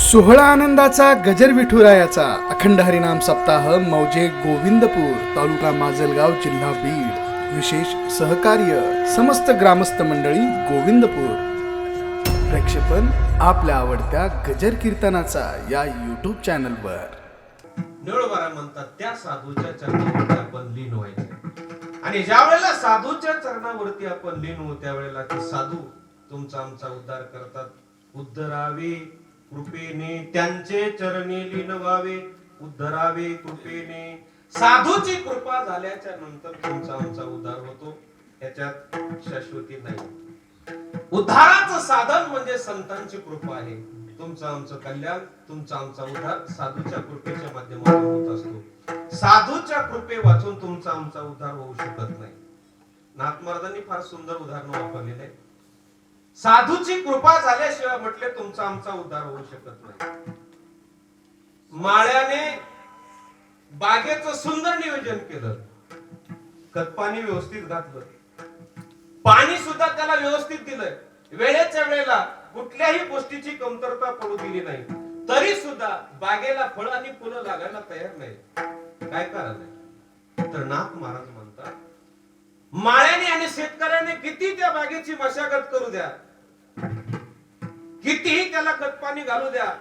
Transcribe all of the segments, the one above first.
सोहळा आनंदाचा गजर विठुरायाचा. अखंड हरिनाम सप्ताह मौजे गोविंदपूर तालुका माजलगाव जिल्हा बीड. विशेष सहकार्य समस्त ग्रामस्थ मंडळी गोविंदपूर. प्रक्षेपण आपल्या आवडत्या गजर कीर्तनाचा या यूट्यूब चॅनलवर निळोबारा म्हणतात त्या साधूच्या चरणावरती आपण लीन व्हायचे आणि ज्या वेळेला साधूच्या चरणावरती आपण लीन होऊ त्यावेळेला ते साधू तुमचा आमचा उद्धार करतात. उद्धरावे कृपेने त्यांचे चरणी लीन व्हावे उद्धरावे कृपेने. साधूची कृपा झाल्याच्यानंतर तुमचा आमचा उद्धार होतो. याच्यात शाश्वती नाही. उद्धाराचं साधन म्हणजे संतांची कृपा आहे. तुमचं आमचं कल्याण तुमचा आमचा उद्धार साधूच्या कृपेच्या माध्यमातून होत असतो. साधूच्या कृपे वाचून तुमचा आमचा उद्धार होऊ शकत नाही. नाथमहाराजांनी फार सुंदर उदाहरण वापरलेलं आहे. साधूची कृपा झाल्याशिवाय म्हटले तुमचा आमचा उद्धार होऊ शकत नाही. माळ्याने बागेचं सुंदर नियोजन केलं. खतपाणी व्यवस्थित घातलं. पाणी सुद्धा त्याला व्यवस्थित दिलंय. वेळेच्या वेळेला कुठल्याही गोष्टीची कमतरता पडू दिली नाही. तरी सुद्धा बागेला फळ आणि फुलं लागायला तयार नाही. काय कारण आहे? तर नाथ महाराज म्हणतात माळ्याने आणि शेतकऱ्याने किती त्या बागेची मशागत करू द्या. कितीही त्याला खतपाणी घालू द्या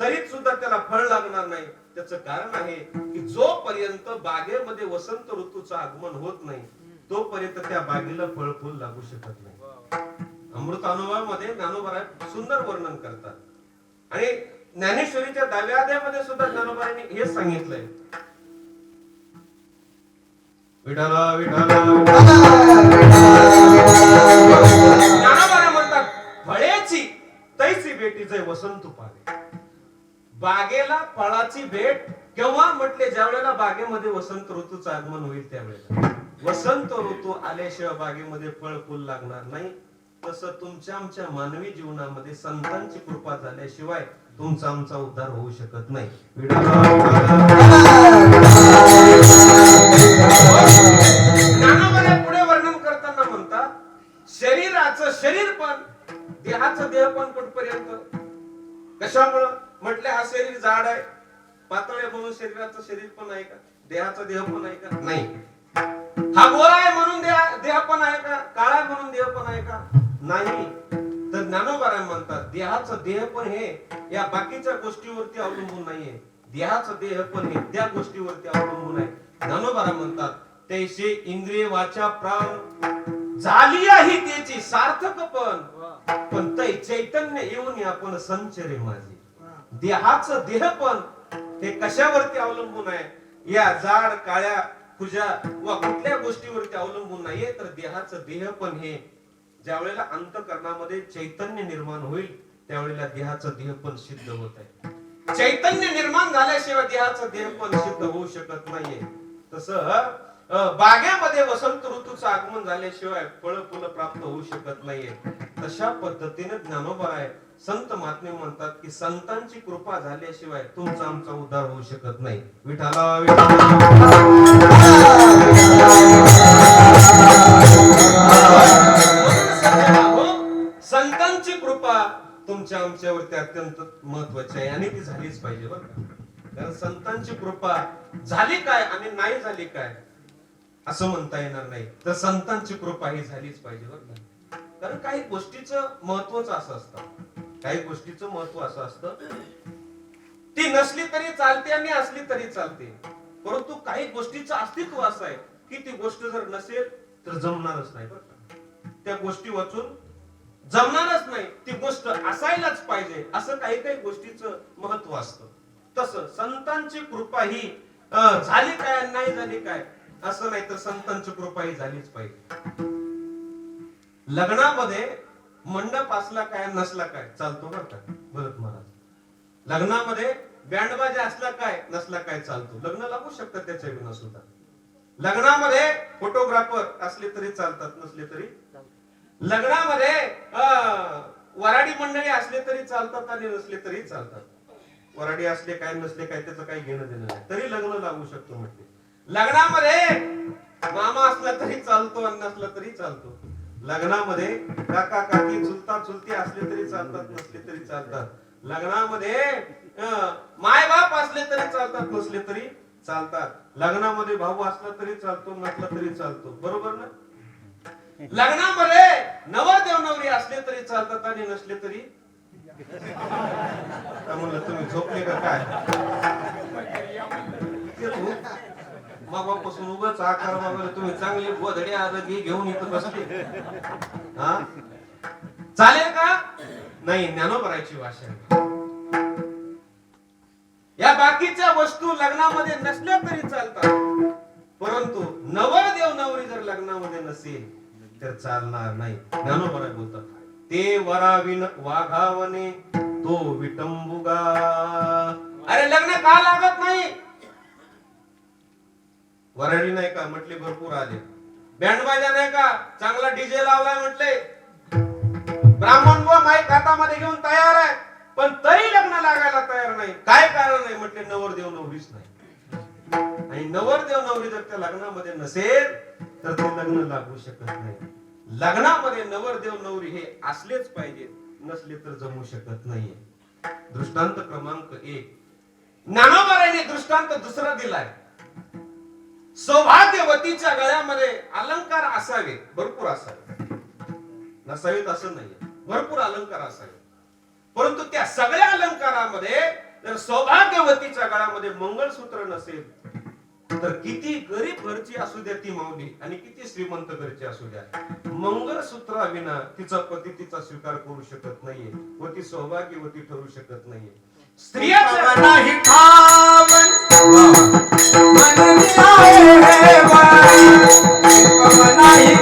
तरी सुद्धा त्याला फळ लागणार नाही. त्याचं कारण आहे की जोपर्यंत बागेमध्ये वसंत ऋतूचं आगमन होत नाही तोपर्यंत त्या बागेला फळ फुल लागू शकत नाही. अमृत अनुभवामध्ये ज्ञानोबा सुंदर वर्णन करतात. आणि ज्ञानेश्वरीच्या दहाव्या सुद्धा ज्ञानोबारांनी हेच सांगितलंय. विठाला विठाला भेटीचे वसंत पावे बागेला फळाची भेट केव्हा म्हटले? ज्या वेळेला बागेमध्ये वसंत ऋतूचं आगमन होईल त्यावेळेला. वसंत ऋतू आल्याशिवाय बागेमध्ये फळ फुल लागणार नाही. तसं तुमच्या आमच्या मानवी जीवनामध्ये संतांची कृपा झाल्याशिवाय तुमचा आमचा उद्धार होऊ शकत नाही. पुढे वर्णन करताना म्हणतात शरीराचं शरीर पण ह्याच देह पण कुठपर्यंत? कशामुळं? म्हटले हा शरीर जाड आहे. पातळ म्हणून शरीराचं शरीर पण आहे का? देहाचं देह पण आहे का? नाही. हा गोरा आहे म्हणून देह पण आहे का? काळा म्हणून देह पण आहे का? नाही. तर ज्ञानोबाराय म्हणतात देहाचं देह पण हे या बाकीच्या गोष्टीवरती अवलंबून नाहीये. देहाचं देह पण हे त्या गोष्टीवरती अवलंबून आहे. ज्ञानोबाराय म्हणतात तैसे इंद्रिय वाचा प्राण झाली आहे त्याची सार्थक पण. पण तै चैतन्य येऊन आपण संचरे माझे देहाच देह पण हे कशावरती अवलंबून आहे? या जाड काळ्या पूजा व कुठल्या गोष्टीवरती अवलंबून नाहीये तर देहाचं देह पण हे ज्या वेळेला अंतकरणामध्ये चैतन्य निर्माण होईल त्यावेळेला देहाचं देह पण सिद्ध होत आहे. चैतन्य निर्माण झाल्याशिवाय देहाचं देह पण सिद्ध होऊ शकत नाहीये. तसं बागेमध्ये वसंत ऋतूचं आगमन झाल्याशिवाय फळ फुलं प्राप्त होऊ शकत नाहीये. तशा पद्धतीने ज्ञानोबा आहे. संत महात्मे म्हणतात की संतांची कृपा झाल्याशिवाय तुमचा आमचा उद्धार होऊ शकत नाही. विठाला संतांची कृपा तुमच्या आमच्यावरती अत्यंत महत्वाची आहे आणि ती झालीच पाहिजे बरं कारण संतांची कृपा झाली काय आणि नाही झाली काय? असं म्हणता येणार नाही. तर संतांची कृपा ही झालीच पाहिजे बरं का. कारण काही गोष्टीचं महत्वच असं असतं. काही गोष्टीचं महत्त्व असं असतं. ती नसली तरी चालते आणि असली तरी चालते. परंतु काही गोष्टीचं अस्तित्व असं आहे की ती गोष्ट जर नसेल तर जमणारच नाही बरं का. त्या गोष्टी वाचून जमणारच नाही. ती गोष्ट असायलाच पाहिजे. असं काही काही गोष्टीचं महत्त्व असतं. तसं संतांची कृपा ही झाली काय नाही झाली काय असं नाही तर संतांची कृपा ही झालीच पाहिजे. लग्नामध्ये मंडप असला काय नसला काय चालतो बरं का भरत महाराज. लग्नामध्ये बँडबाजा असला काय नसला काय चालतो. लग्न लागू शकतात त्याच्या विना सुद्धा. लग्नामध्ये फोटोग्राफर असले तरी चालतात नसले तरी. लग्नामध्ये अं, वराडी मंडळी असले तरी चालतात आणि नसले तरी चालतात. वराडी असले काय नसले काय त्याचं काही घेणं देणं नाही. तरी लग्न लागू शकतो म्हटले. लग्नामध्ये मामा असला तरी चालतो अन्न असलं तरी चालतो. लग्नामध्ये काका काकी चुलता चुलती असले तरी चालतात नसले तरी चालतात. लग्नामध्ये माय बाप असले तरी चालतात नसले तरी चालतात. लग्नामध्ये भाऊ असला तरी चालतो नसला तरी चालतो. बरोबर ना? लग्नामध्ये नवरदेव नवरी असले तरी चालतात आणि नसले तरी म्हणलं तुम्ही झोपले का काय? ते उगाच आकार वगैरे तुम्ही चांगले गोधडे आदगी घेऊन इथं बसले. हा? चालेल का? नाही ज्ञानोबरायची भाषा या बाकीच्या वस्तू लग्नामध्ये नसल्या तरी चालतात. परंतु नवरदेव नवरी जर लग्नामध्ये नसेल तर चालणार नाही. ज्ञानोबराय बोलतात ते वराविन वाघावने तो विटंबुगा. अरे लग्न का लागत नाही? वराडी नाही का? म्हटले भरपूर आले. बँड बाजा नाही का? चांगला डीजे लावलाय म्हटले. ब्राह्मण व माईक हातामध्ये घेऊन तयार आहे पण तरी लग्न लागायला तयार नाही. काय कारण नाही म्हटले? नवरदेव नवरीच नाही. आणि नवरदेव नवरी जर त्या लग्नामध्ये नसेल तर ते लग्न लागू शकत नाही. लग्नामध्ये नवरदेव नवरी हे असलेच पाहिजे नसले तर जमू शकत नाहीये. दृष्टांत क्रमांक एक. ज्ञानोबराने दृष्टांत दुसरा दिलाय. सौभाग्यवतीच्या गळ्यामध्ये अलंकार असावे भरपूर असावे. नसावेत असं नाही भरपूर अलंकार असावे. परंतु त्या सगळ्या अलंकारामध्ये जर सौभाग्यवतीच्या गळ्यामध्ये मंगळसूत्र नसेल तर किती गरीब घरची असू द्या ती माऊली आणि किती श्रीमंत घरची असू द्या मंगळसूत्राविना तिचा पती तिचा स्वीकार करू शकत नाहीये व ती सौभाग्यवती ठरू शकत नाहीये. स्त्रिया नाही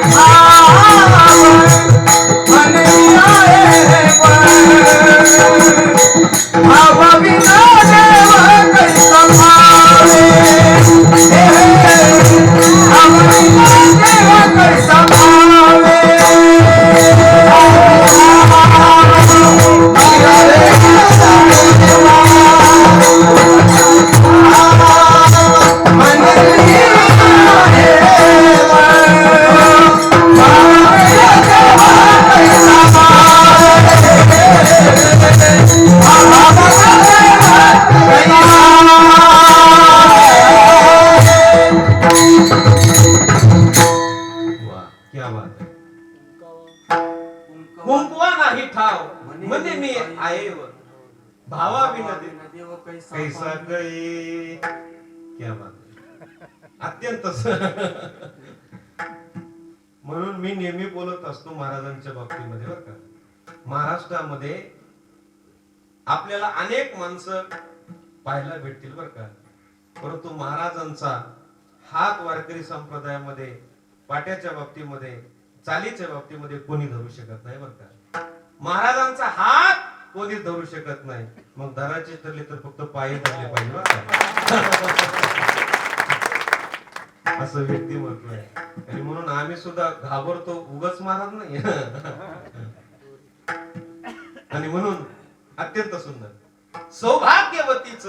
पाहायला भेटतील बरं का. परंतु महाराजांचा हात वारकरी संप्रदायामध्ये पाट्याच्या बाबतीमध्ये चालीच्या बाबतीमध्ये कोणी धरू शकत नाही बरं का. महाराजांचा हात कोणी धरू शकत नाही. मग धराचे ठरले तर फक्त पायी धरले पाहिजे असं व्यक्ती आहे. आणि म्हणून आम्ही सुद्धा घाबरतो उगच महाराज नाही. आणि म्हणून अत्यंत सुंदर. सौभाग्यवतीच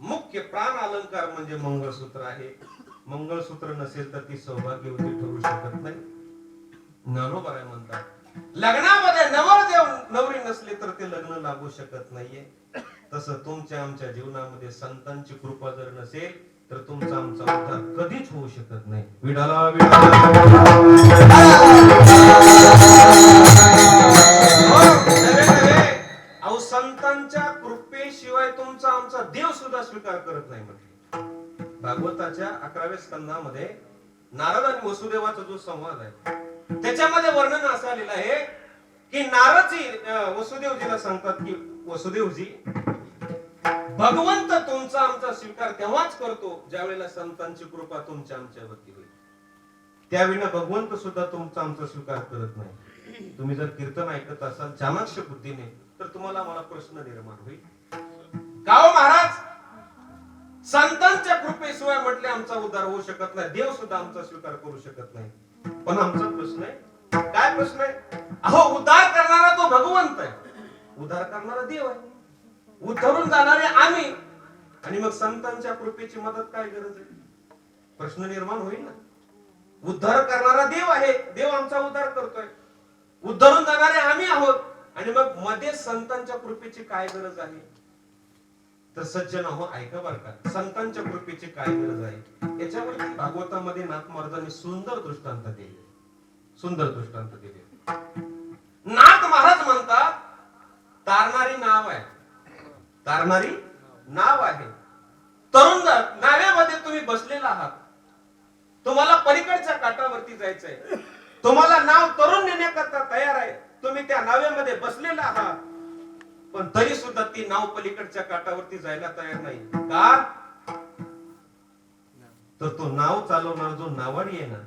मुख्य प्राण अलंकार म्हणजे मंगळसूत्र आहे. मंगळसूत्र नसेल तर ती सौभाग्यवती ठरू शकत नाही. ज्ञानोबराय म्हणतात लग्नामध्ये नवरदेव नवरी नसली तर ते लग्न लागू शकत नाहीये. तसं तुमच्या आमच्या जीवनामध्ये संतांची कृपा जर नसेल तर तुमचा आमचा उद्धार कधीच होऊ शकत नाही. विडाला विडाला. संतांच्या कृपेशिवाय तुमचा आमचा देव सुद्धा स्वीकार करत नाही म्हटले. भागवताच्या अकराव्या स्कंदामध्ये नारद आणि वसुदेवाचा जो संवाद आहे त्याच्यामध्ये वर्णन असं आलेलं आहे की नारदजी वसुदेवजीला सांगतात की वसुदेवजी भगवंत तुमचा आमचा स्वीकार तेव्हाच करतो ज्यावेळेला संतांची कृपा तुमच्या आमच्यावरती होईल. त्याविना भगवंत सुद्धा तुमचा आमचा स्वीकार करत नाही. तुम्ही जर कीर्तन ऐकत असाल चाणक्य बुद्धीने तर तुम्हाला मला प्रश्न निर्माण होईल. गाव महाराज संतांच्या कृपेशिवाय म्हटले आमचा उद्धार होऊ शकत नाही देव सुद्धा आमचा स्वीकार करू शकत नाही. पण आमचा प्रश्न आहे काय प्रश्न आहे? अहो उद्धार करणारा तो भगवंत आहे. उद्धार करणारा देव आहे. उद्धरून जाणारे आम्ही. आणि मग संतांच्या कृपेची मदत काय गरज आहे? प्रश्न निर्माण होईल ना? उद्धार करणारा देव आहे. देव आमचा उद्धार करतोय. उद्धरून जाणारे आम्ही आहोत. आणि मग मध्ये संतांच्या कृपेची काय गरज आहे? तर सज्जन हो ऐका बर का. संतांच्या कृपेची काय गरज आहे? याच्यावरती भागवतामध्ये नाथ महाराजांनी सुंदर दृष्टांत दिले. सुंदर दृष्टांत दिले. नाथ महाराज म्हणतात तारणारी नाव आहे. तारणारी नाव आहे. तरुण नाव्यामध्ये तुम्ही बसलेला आहात. तुम्हाला पलीकडच्या काटावरती जायचंय. तुम्हाला नाव तरुण नेण्याकरता तयार आहे. तुम्ही त्या नावेमध्ये बसलेला आहात. पण तरी सुद्धा ती नाव पलीकडच्या काठावरती जायला तयार नाही. का? तर तो नाव चालवणार जो नावाडी आहे ना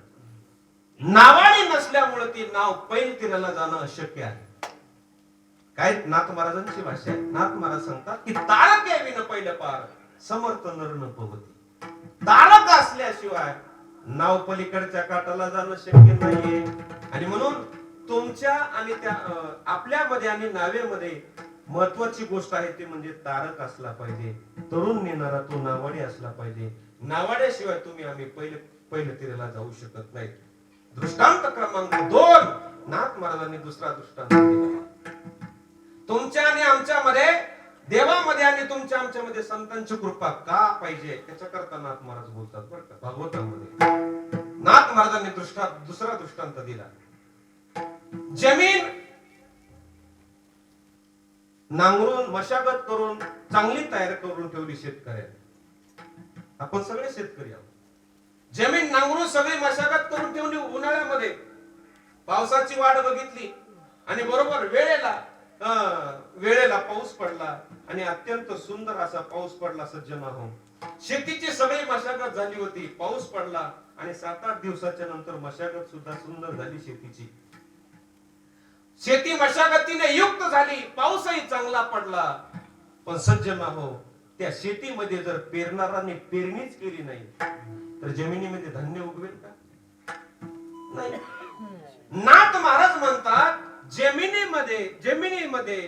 नावाडी नसल्यामुळे ती नाव पैल तिराला जाणं अशक्य आहे. काय नाथ महाराजांची भाषा आहे? नाथ महाराज सांगतात की तारक यावी न पहिलं पार समर्थ नर न पवती तारक असल्याशिवाय नाव पलीकडच्या काठाला जाणं शक्य नाहीये. आणि म्हणून तुमच्या आणि त्या आपल्यामध्ये आणि नावेमध्ये महत्वाची गोष्ट आहे ती म्हणजे तारक असला पाहिजे तरुण नेणारा तो नावाडी असला पाहिजे. नावाड्याशिवाय तुम्ही आम्ही पहिले पहिले तिरेला जाऊ शकत नाही. दृष्टांत क्रमांक दोन नाथ महाराजांनी दुसरा दृष्टांत दिला. तुमच्या आणि आमच्यामध्ये देवामध्ये आणि तुमच्या आमच्यामध्ये संतांची कृपा का पाहिजे त्याच्याकरता नाथ महाराज बोलतात बरं का भागवतामध्ये. नाथ महाराजांनी दृष्टा दुसरा दृष्टांत दिला. जमीन नांगरून मशागत करून चांगली तयार करून ठेवली शेतकऱ्याने. आपण सगळे शेतकरी आहोत. जमीन नांगरून सगळी मशागत करून ठेवली उन्हाळ्यामध्ये. पावसाची वाढ बघितली आणि बरोबर वेळेला अं, वेळेला पाऊस पडला आणि अत्यंत सुंदर असा पाऊस पडला सज्जन हो शेतीची सगळी मशागत झाली होती. पाऊस पडला आणि सात आठ दिवसाच्या नंतर मशागत सुद्धा सुंदर झाली शेतीची. शेती मशागतीने युक्त झाली पाऊसही चांगला पडला. पण सज्जन हो त्या शेतीमध्ये जर पेरणाराने पेरणीच केली नाही तर जमिनीमध्ये धान्य उगवेल का? नाही. नाथ महाराज म्हणतात जमिनीमध्ये जमिनीमध्ये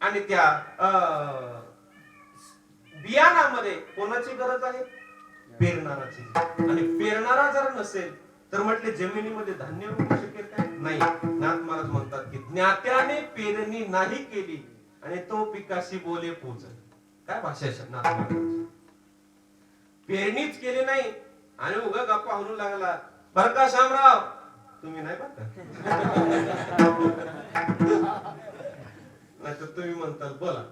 आणि त्या अं, बियाणामध्ये कोणाची गरज आहे? पेरणाराची आणि पेरणारा जर नसेल तर म्हटले जमिनीमध्ये धान्य उगवू शकेल काय? नाही. नाथ महाराज म्हणतात की ज्ञात्याने पेरणी नाही केली आणि तो पिकाशी बोले पोच काय भाषा नाथ पेरणीच केली नाही आणि उगा गप्पा म्हणू लागला. बर का शामराव? तुम्ही नाही बरं नाही तर तुम्ही म्हणताल बोला.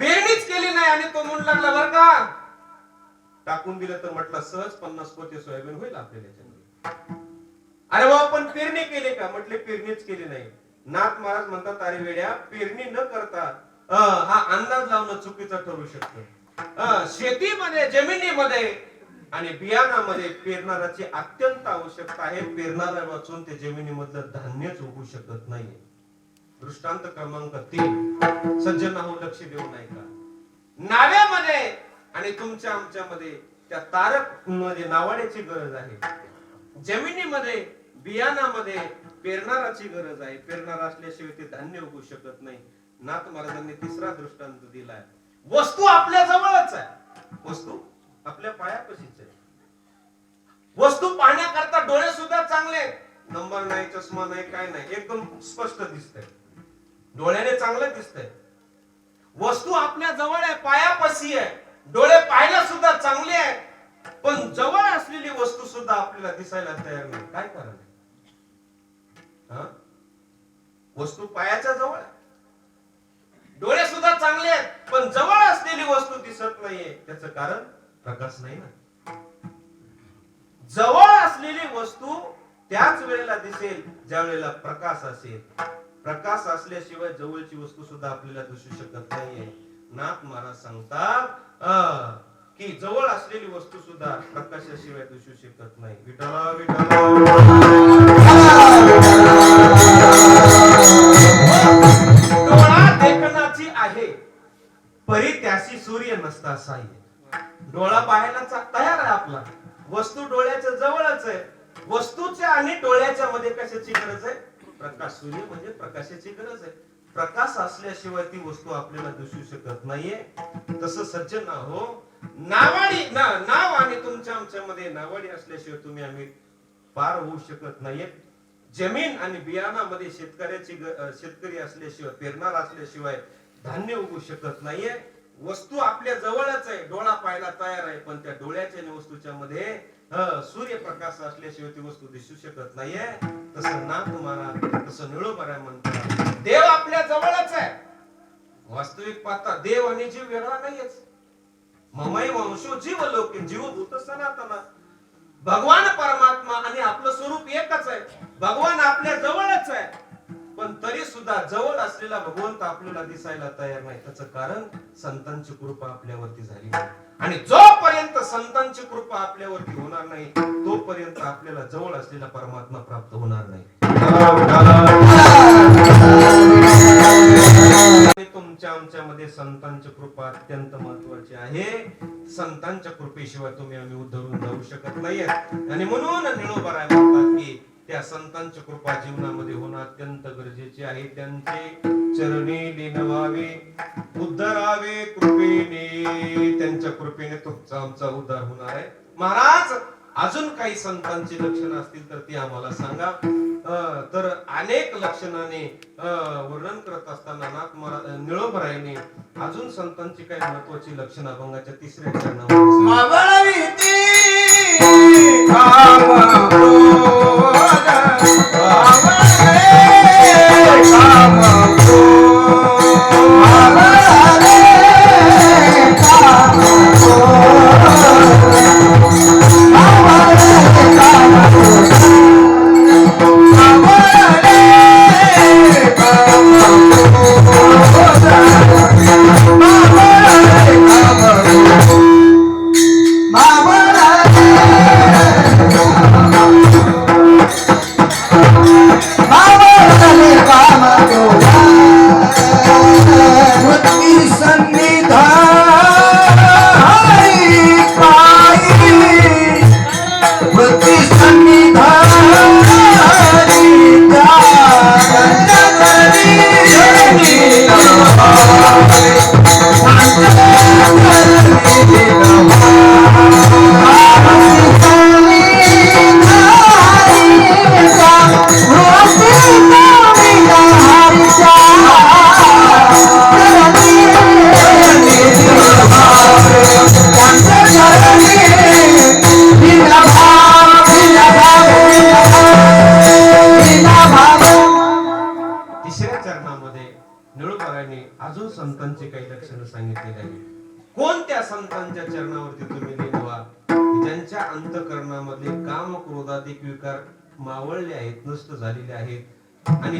पेरणीच केली नाही आणि तो म्हणू लागला बर का? टाकून दिलं तर म्हटलं सहज पन्नास कोटी सोयाबीन होईल आपल्याला अरे वा आपण पेरणी केली का? म्हटले पेरणीच केली नाही. नाथ महाराज म्हणतात अरे वेड्या पेरणी न करता हा अंदाज लावणं चुकीचं ठरू शकतं. शेतीमध्ये जमिनीमध्ये आणि बियाणामध्ये पेरणाराची अत्यंत आवश्यकता आहे. पेरणारा वाचून ते जमिनीमधलं धान्यच उगू शकत नाही. दृष्टांत क्रमांक तीन. सज्जन हो लक्ष देऊ नाही का नाव्यामध्ये आणि तुमच्या आमच्यामध्ये त्या तारकमध्ये नावाड्याची गरज आहे. जमिनीमध्ये बियाणामध्ये पेरणाराची गरज आहे. पेरणारा असल्याशिवाय ते धान्य उगू शकत नाही. नाथ महाराजांनी तिसरा दृष्टांत दिलाय. वस्तू आपल्या जवळच आहे. वस्तू आपल्या पायापाशीच आहे. वस्तू पाहण्याकरता डोळे सुद्धा चांगले आहेत. नंबर नाही चष्मा नाही काय नाही. एकदम स्पष्ट दिसतंय. डोळ्याने चांगलं दिसतंय. वस्तू आपल्या जवळ आहे पायापाशी आहे. डोळे पाहायला सुद्धा चांगले आहे पण जवळ असलेली वस्तू सुद्धा आपल्याला दिसायला तयार नाही. काय कारण वस्तू पायाच्या जवळ डोळे सुद्धा चांगले आहेत पण जवळ असलेली वस्तू दिसत नाहीये. त्याच कारण प्रकाश नाही ना. जवळ असलेली वस्तू त्याच वेळेला दिसेल ज्या वेळेला प्रकाश असेल. प्रकाश असल्याशिवाय जवळची वस्तू सुद्धा आपल्याला दिसू शकत नाहीये. नाथ महाराज सांगतात की जवळ असलेली वस्तू सुद्धा प्रकाशाशिवाय दिसू शकत नाही. विठला विठला प्रकाश सूर्य म्हणजे प्रकाशाची गरज आहे. प्रकाश असल्याशिवाय ती वस्तू आपल्याला दिसू शकत नाहीये. तसं सज्जन हो नावाडी ना नाव आणि तुमच्या आमच्या मध्ये नावाडी असल्याशिवाय तुम्ही आम्ही पार होऊ शकत नाहीये. जमीन आणि बियाणामध्ये शेतकऱ्याची शेतकरी असल्याशिवाय पेरणार असल्याशिवाय धान्य उगू शकत नाहीये. वस्तू आपल्या जवळच आहे. डोळा पाहायला तयार आहे पण त्या डोळ्याच्या आणि वस्तूच्या मध्ये सूर्यप्रकाश असल्याशिवाय ती वस्तू दिसू शकत नाहीये. तसं ना तुम्हाला तसं निळोबऱ्या म्हणतात. देव आपल्या जवळच आहे. वास्तविक पाहता देव आणि जीव वेगळा नाहीयेच. ममई वंशो जीव लोक जीवभूत सनातना. भगवान परमात्मा आणि आपलं स्वरूप एकच आहे. भगवान आपल्या जवळच आहे. पण तरी सुद्धा जवळ असलेला भगवंत आपल्याला दिसायला तयार नाही. त्याचं कारण संतांची कृपा आपल्यावरती झाली आणि जोपर्यंत संतांची कृपा आपल्यावरती होणार नाही तोपर्यंत आपल्याला जवळ असलेला परमात्मा प्राप्त होणार नाही. तुमच्या आमच्यामध्ये संतांची कृपा अत्यंत महत्वाची आहे. संतांच्या कृपेशिवाय तुम्ही आम्ही उद्धरून जाऊ शकत नाही आणि म्हणून निळोबराय म्हणतात की त्या संतांची कृपा जीवनामध्ये होणं अत्यंत गरजेचे आहे. त्यांचे चरणी लिनवावे उद्धरावे कृपेने. त्यांच्या कृपेने तुमचा आमचा उद्धार होणार आहे. महाराज अजून काही संतांची लक्षणं असतील तर ती आम्हाला सांगा. तर अनेक लक्षणाने अं, वर्णन करत असताना नाथ महाराज निळोबरायने अजून संतांची काही महत्वाची लक्षणं अभंगाच्या तिसऱ्या चरणावर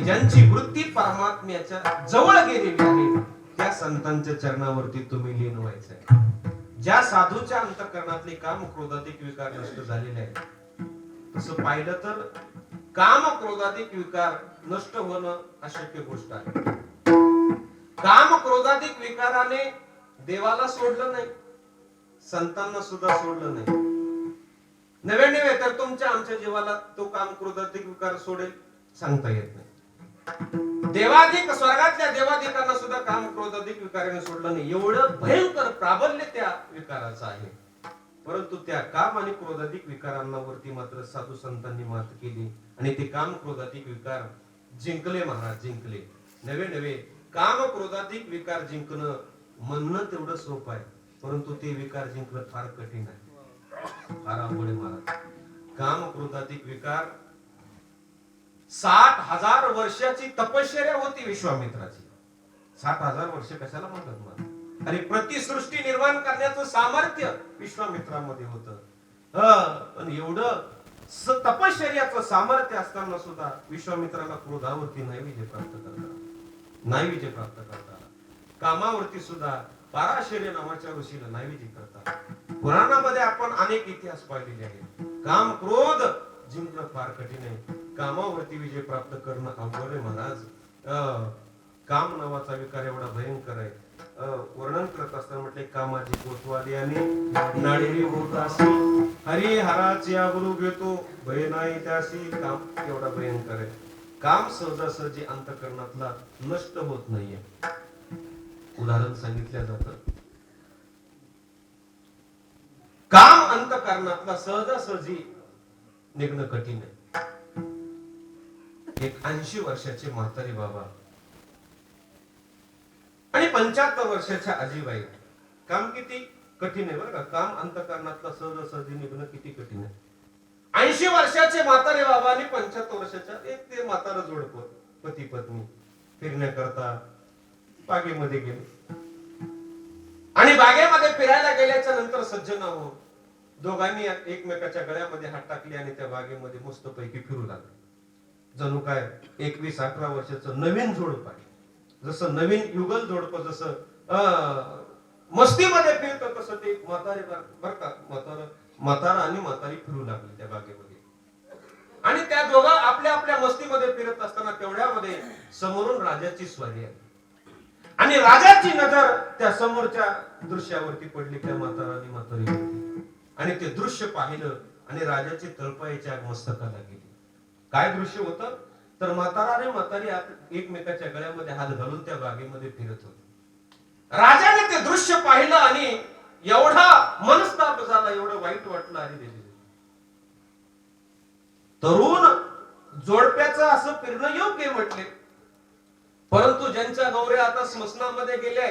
ज्यांची वृत्ती परमात्म्याच्या जवळ गेलेली आहे त्या संतांच्या चरणावरती तुम्ही लीन व्हायचंय. ज्या साधूच्या अंतकरणातले काम क्रोधाधिक विकार नष्ट झालेले आहे तसं पाहिलं तर काम क्रोधाधिक विकार नष्ट होणं अशक्य गोष्ट आहे. काम क्रोधाधिक विकाराने देवाला सोडलं नाही संतांना सुद्धा सोडलं नाही. नवे तर तुमच्या आमच्या जीवाला तो काम क्रोधाधिक विकार सोडेल सांगता येत नाही. देवाधिक स्वर्गातल्या देवाधिकांना सुद्धा काम क्रोधाधिक विकाराने सोडलं नाही. एवढं भयंकर प्राबल्य त्या विकाराचं आहे. परंतु त्या काम आणि क्रोधाधिक विकारांना वरती मात्र साधू संतांनी मात केली. आणि ते काम क्रोधाधिक विकार जिंकले महाराज जिंकले. नवे नवे काम क्रोधाधिक विकार जिंकणं म्हणणं तेवढं सोपं आहे. परंतु ते विकार जिंकणं फार कठीण आहे. फार अवघड महाराज. काम क्रोधाधिक विकार साठ हजार वर्षाची तपश्चर्या होती विश्वामित्राची. साठ हजार वर्ष कशाला म्हणतात मला आणि प्रतिसृष्टी निर्माण करण्याचं सामर्थ्य विश्वामित्रामध्ये होत. पण एवढं तपश्चर्याचं सामर्थ्य असताना सुद्धा विश्वामित्राला क्रोधावरती नाही विजय प्राप्त करता. नाही विजय प्राप्त करता. कामावरती सुद्धा पाराशर्य नावाच्या ऋषीला नाही विजय करता. पुराणामध्ये आपण अनेक इतिहास पाहिलेले आहेत. काम क्रोध जिंकणं फार कठीण आहे. कामावरती विजय प्राप्त करणं अवघड आहे महाराज. काम नावाचा विकार एवढा भयंकर आहे. वर्णन करत असताना म्हटले कामाची कोतवाली आणि नाडेली होत अशी हरी हराची आबरू घेतो भय नाही त्याशी. काम एवढा भयंकर आहे. काम सहजासहजी अंतकरणातला नष्ट होत नाहीये. उदाहरण सांगितलं जात. काम अंतकरणातला सहजासहजी निघणं कठीण आहे. एक ऐंशी वर्षाचे म्हातारी बाबा. आणि पंच्याहत्तर वर्षाच्या आजीबाई. काम किती? कठीण आहे बरं का. काम अंतकरणातलं सहजासहजी निघणं किती कठीण आहे. ऐंशी वर्षाचे म्हातारे बाबा आणि पंच्याहत्तर वर्षाच्या एक ते म्हातारा जोडप पती पत्नी. फिरण्याकरता बागेमध्ये गेले. आणि बागेमध्ये फिरायला गेल्याच्यानंतर सज्जन हो दोघांनी एकमेकाच्या गळ्यामध्ये हात टाकले आणि त्या बागेमध्ये मस्तपैकी फिरू लागले. जणू काय एकवीस अठरा वर्षाचं नवीन जोडप आहे. जसं नवीन युगल जोडप जसं अं, मस्तीमध्ये फिरत तसं ते म्हातारे बर- बरं का म्हातारा म्हातारा आणि म्हातारी फिरू लागली त्या बागेमध्ये. आणि त्या दोघं आपल्या आपल्या मस्तीमध्ये फिरत असताना तेवढ्यामध्ये समोरून राजाची स्वारी आली. आणि राजाची नजर त्या समोरच्या दृश्यावरती पडली त्या म्हातारा आणि म्हातारी. आणि ते दृश्य पाहिलं आणि राजाची तळपायच्या मस्तकाला गेली. काय दृश्य होतं? तर म्हातारा आणि म्हातारी एकमेकाच्या गळ्यामध्ये हात घालून त्या बागेमध्ये फिरत होते. राजाने ते दृश्य पाहिलं आणि एवढा मनस्ताप झाला एवढं वाईट वाटलं आणि तरुण जोडप्याचं असं फिरणं योग्य म्हटले. परंतु ज्यांच्या गौऱ्या आता स्मशनामध्ये गेल्या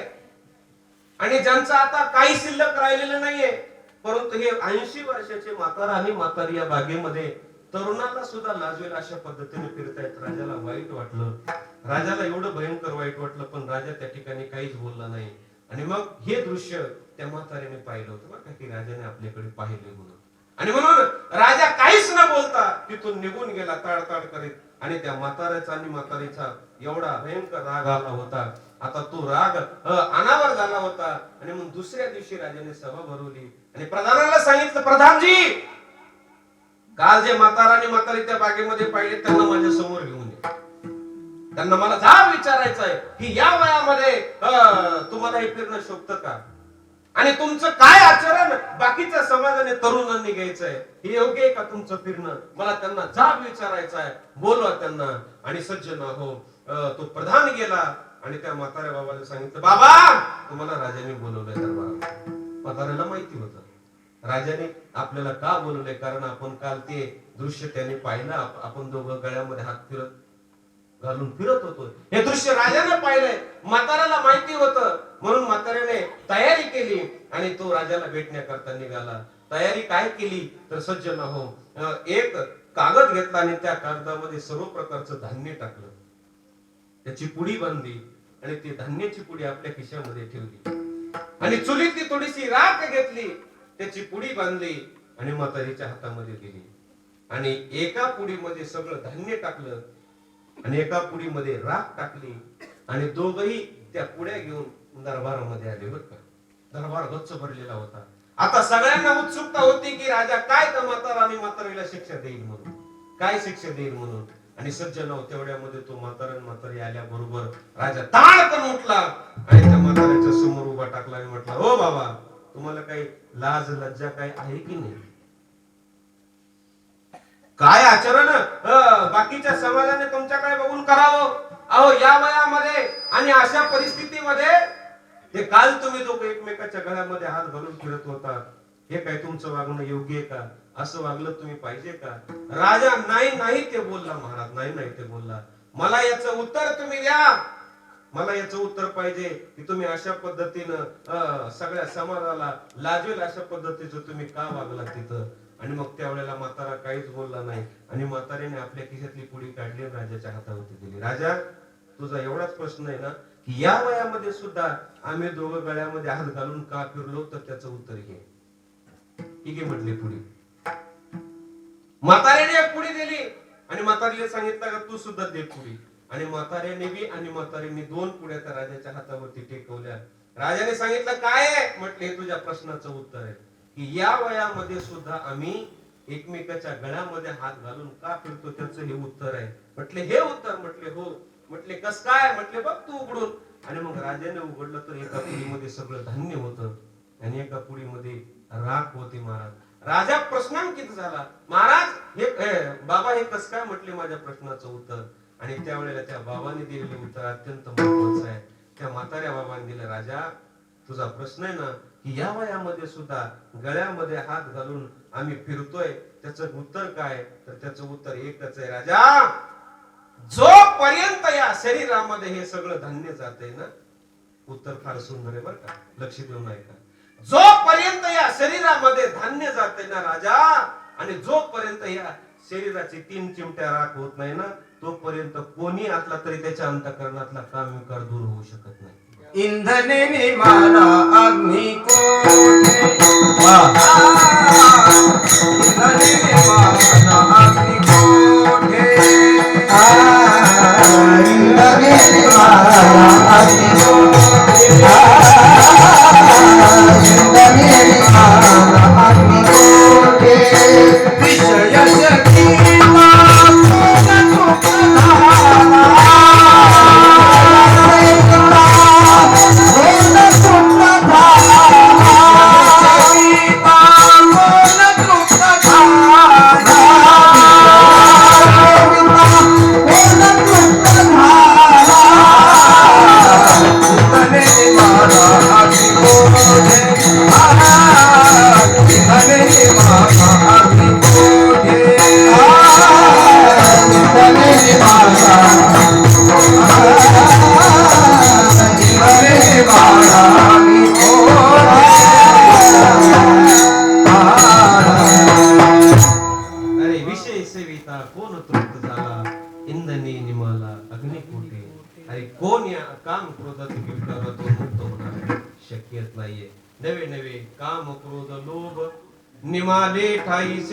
आणि ज्यांचं आता काही शिल्लक राहिलेलं नाहीये परंतु हे ऐंशी वर्षाचे म्हातारा आणि म्हातारी या बागेमध्ये तरुणांना सुद्धा लाजवेल अशा पद्धतीने फिरतायत. राजाला वाईट वाटलं. राजाला एवढं भयंकर वाईट वाटलं पण राजा त्या ठिकाणी काहीच बोलला नाही. आणि मग हे दृश्य त्या म्हाताऱ्याने पाहिलं होतं बरं का की राजाने आपल्याकडे पाहिले म्हणून. आणि म्हणून राजा काहीच न बोलता तिथून निघून गेला ताडताड करीत. आणि त्या म्हाताऱ्याचा आणि म्हातारीचा एवढा भयंकर राग आला होता. आता तो राग अनावर झाला होता. आणि मग दुसऱ्या दिवशी राजाने सभा भरवली. आणि प्रधानाला सांगितलं प्रधानजी काल जे म्हातारा आणि म्हातारी त्या बागेमध्ये पाहिले त्यांना माझ्यासमोर घेऊन ये. त्यांना मला जा विचारायचं आहे की या वयामध्ये तुम्हाला हे फिरणं शोभतं का? आणि तुमचं काय आचरण बाकीच्या समाजाने तरुणांनी घ्यायचंय? हे योग्य आहे का तुमचं फिरणं? मला त्यांना जाब विचारायचा आहे बोलवा त्यांना. आणि सज्जन हो तो प्रधान गेला. आणि त्या म्हाताऱ्या बाबाला सांगितलं बाबा तुम्हाला राजाने बोलवलंय दरबार म्हाताऱ्याला माहिती होत. राजाने आपल्याला का बोलवले कारण आपण काल ते दृश्य त्याने पाहिलं. आपण दोघं गळ्यामध्ये हात फिरत घालून फिरत होतो. हे दृश्य राजाने पाहिलंय. म्हाताऱ्याला माहिती होतं. म्हणून म्हाताऱ्याने तयारी केली आणि तो राजाला भेटण्याकरता निघाला. तयारी काय केली? तर सज्जन हो. एक कागद घेतला आणि त्या कागदामध्ये सर्व प्रकारचं धान्य टाकलं. त्याची पुडी बांधली आणि ती धान्याची पुडी आपल्या खिशामध्ये ठेवली. आणि चुलीतली थोडीशी राख घेतली. त्याची पुडी बांधली आणि म्हातारीच्या हातामध्ये दिली. आणि एका पुडीमध्ये सगळं धान्य टाकलं आणि एका पुडीमध्ये राख टाकली आणि दोघही त्या पुड्या घेऊन दरबारामध्ये आले बर का. दरबार गच्च भरलेला होता. आता सगळ्यांना उत्सुकता होती की राजा काय तर म्हातारा आणि म्हातारीला शिक्षा देईल म्हणून. काय शिक्षा देईल म्हणून? आणि सज्जन तेवढ्यामध्ये तो म्हातारा म्हातारी आल्या बरोबर राजा पण उठला आणि त्या म्हाताऱ्याच्या समोर उभा टाकला आणि म्हटला हो बाबा तुम्हाला काही लाज लज्जा काही आहे की नाही? काय आचरण? बाकीच्या समाजाने तुमच्याकडे बघून करावं? अहो या वयामध्ये आणि अशा परिस्थितीमध्ये ते काल तुम्ही लोक एकमेकाच्या गळ्यामध्ये हात घालून फिरत होता हे काय तुमचं वागणं योग्य आहे का? असं वागलं तुम्ही पाहिजे का? राजा नाही नाही ते बोलला महाराज नाही नाही ते बोलला. मला याचं उत्तर तुम्ही द्या. मला याचं उत्तर पाहिजे की तुम्ही अशा पद्धतीनं सगळ्या समाजाला लाजवेल अशा पद्धतीचं तुम्ही का वागला तिथं? आणि मग त्यावेळेला म्हातारा काहीच बोलला नाही. आणि म्हातारीने आपल्या खिशातली पुढी काढली राजाच्या हातावरती दिली. राजा तुझा एवढाच प्रश्न आहे ना की या वयामध्ये सुद्धा आम्ही दोघं गळ्यामध्ये हात घालून का फिरलो? तर त्याचं उत्तर घे. ठीक आहे म्हटली पुडी. म्हाताऱ्याने एक दिली. आणि म्हातारीला सांगितलं का तू सुद्धा दे पुढे आणि म्हाताऱ्याने बी आणि म्हाताऱ्यांनी दोन पुढ्या त्या राजाच्या हातावरती टेकवल्या. राजाने सांगितलं काय आहे? म्हटले हे तुझ्या प्रश्नाचं उत्तर आहे. की या वयामध्ये सुद्धा आम्ही एकमेकाच्या गळ्यामध्ये हात घालून का फिरतो त्याचं हे उत्तर आहे. म्हटले हे उत्तर. म्हटले हो. म्हटले कस काय म्हटले बघ तू उघडून. आणि मग राजाने उघडलं तर एका पुडीमध्ये सगळं धान्य होतं. आणि एका पुडीमध्ये राख होती महाराज. राजा प्रश्नांकित झाला. महाराज हे बाबा हे कस काय? म्हटले माझ्या प्रश्नाचं उत्तर. आणि त्यावेळेला त्या बाबाने दिलेले उत्तर अत्यंत महत्वाचं आहे. त्या म्हाताऱ्या बाबाने दिलं राजा तुझा प्रश्न आहे ना की या वयामध्ये सुद्धा गळ्यामध्ये हात घालून आम्ही फिरतोय त्याचं उत्तर काय? तर त्याचं उत्तर एकच आहे राजा पर्यंत या शरीरामध्ये हे सगळं धान्य जाते ना उत्तर फार सुंदर आहे बरं का? लक्ष देऊन ऐका जोपर्यंत या शरीरामध्ये धान्य जाते ना राजा आणि जोपर्यंत या शरीराची तीन चिमट्या राख होत नाही ना तोपर्यंत कोणी असला तरी त्याच्या अंतकरणातला काम विकार दूर होऊ शकत नाही. इंधने निमाला अग्नी कोठे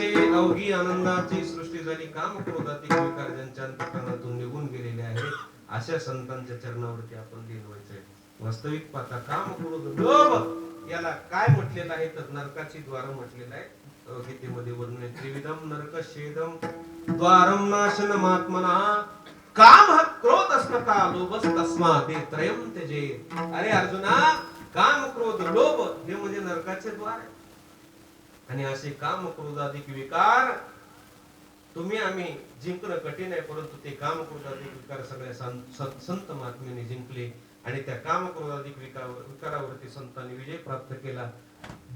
असे अवघी आनंदाची सृष्टी झाली. काम क्रोधाती विकार ज्यांच्या अंतकरणातून निघून गेलेले आहे अशा संतांच्या चरणावरती आपण दिन व्हायचंय वास्तविक पाहता काम क्रोध लोभ याला काय म्हटलेलं आहे तर नरकाची द्वार म्हटलेलं आहे. गीतेमध्ये वर्णन आहे त्रिविधम नरक शेदम द्वारम नाशन महात्मना काम हा क्रोध असणता लोभस तस्मा ते त्रयम त्यजे अरे अर्जुना काम क्रोध लोभ हे म्हणजे नरकाचे द्वार आहे. आणि असे काम क्रोधाधिक विकार. तुम्ही आम्ही जिंकणं कठीण आहे परंतु ते काम क्रोधाधिक विकार सगळ्या संत महात्म्याने जिंकले. आणि त्या काम क्रोधाधिक विकारावरती संतांनी विजय प्राप्त केला.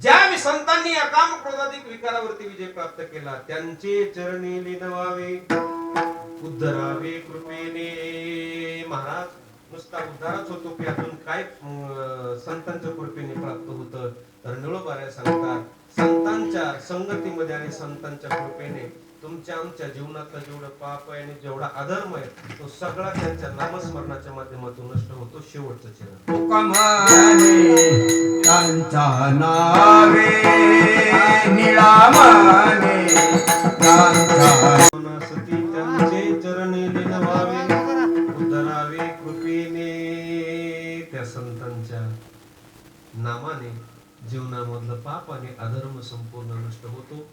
ज्या संतांनी या काम क्रोधाधिक विकारावरती विजय प्राप्त केला त्यांचे चरणी लिनवावे उद्धरावे कृपेने. महाराज नुसता उद्धारच होतो की अजून काय संतांच्या कृपेने प्राप्त होतं? तर निळोबाऱ्या सांगतात संतांच्या संगतीमध्ये आणि संतांच्या कृपेने तुमच्या आमच्या जीवनातलं जेवढं पाप आहे आणि जेवढा अधर्म आहे तो सगळा त्यांच्या नामस्मरणाच्या माध्यमातून नष्ट होतो. शेवटचं चरण. त्यांच्या नावे सती त्यांचे चरणी लिनवावे उद्धरावे कृपेने त्या संतांच्या नामाने जीवनामधलं पाप आणि अधर्म संपूर्ण नष्ट होतो.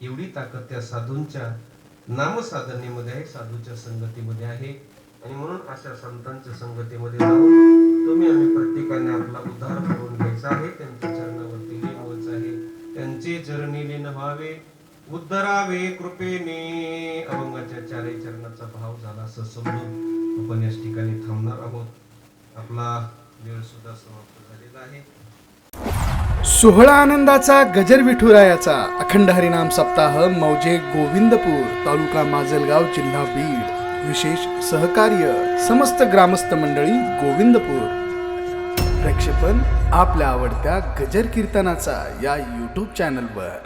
एवढी ताकद त्या साधूंच्या नामसाधनेमध्ये आहे साधूच्या संगतीमध्ये आहे. आणि म्हणून अशा संतांच्या संगतीमध्ये जाऊन तुम्ही आम्ही प्रत्येकाने आपला उद्धार करून घ्यायचा आहे. त्यांच्या चरणावरती लीन आहे. त्यांचे चरणी लीन व्हावे. उद्धरावे कृपेने. अभंगाच्या चारही चरणाचा भाव झाला असं समजून आपण याच ठिकाणी थांबणार आहोत. आपला वेळ सुद्धा समाप्त झालेला आहे. सोहळा आनंदाचा गजर विठुरायाचा अखंड हरिनाम सप्ताह मौजे गोविंदपूर तालुका माजलगाव जिल्हा बीड. विशेष सहकार्य समस्त ग्रामस्थ मंडळी गोविंदपूर. प्रक्षेपण आपल्या आवडत्या गजर कीर्तनाचा या यूट्यूब चॅनलवर